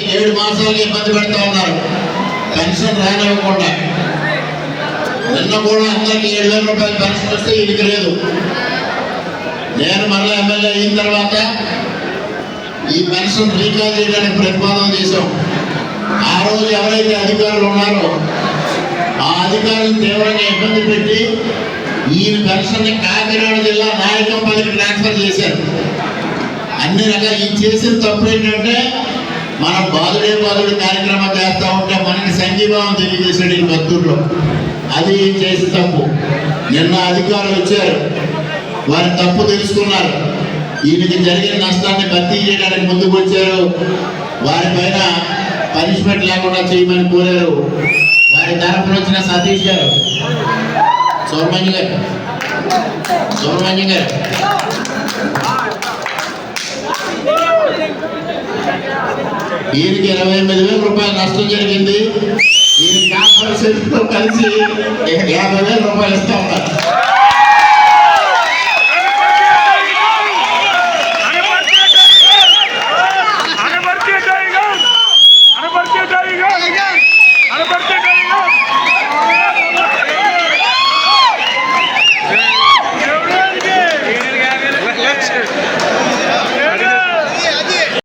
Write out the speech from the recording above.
ఏడు మాసాలకి ఇబ్బంది పెడతా ఉన్నారు. పెన్షన్ రానివ్వకుండా. నిన్న కూడా అందరికి ఏడు వేల రూపాయలు పెన్షన్ వస్తే ఇది లేదు. నేను మరలా ఎమ్మెల్యే అయిన తర్వాత ఈ పెన్షన్ రీకాల్ చేయడానికి ప్రతిపాదన చేశాం. ఆ రోజు ఎవరైతే అధికారులు ఉన్నారో ఆ అధికారులు తీవ్రంగా ఇబ్బంది పెట్టి ఈ పెన్షన్ కాకినాడ జిల్లా నాయకంపల్లికి ట్రాన్స్ఫర్ చేశారు. అన్ని రకాలు ఈ చేసిన తప్పు ఏంటంటే మనం బాలుడే బాలుడు కార్యక్రమం చేస్తూ ఉంటే మనకి సంఘీభావం తెలియజేశాడు ఈ భక్తుల్లో. అది చేసి తప్పు. నిన్న అధికారులు వచ్చారు. వారి తప్పు తెలుసుకున్నారు. ఈయనకి జరిగిన నష్టాన్ని భర్తీ చేయడానికి ముందుకు వచ్చారు. వారిపైన పనిష్మెంట్ లేకుండా చేయమని కోరారు. వారి తరఫున వచ్చిన సతీష్ గారు. సుబ్రహ్మణ్యం గారు సుబ్రహ్మణ్యం గారు ఈయనకి ఇరవై ఎనిమిది వేల రూపాయలు నష్టం జరిగింది. ఈయన కార్పొరేషన్తో కలిసి యాభై వేల రూపాయలు ఇస్తా ఉన్నారు.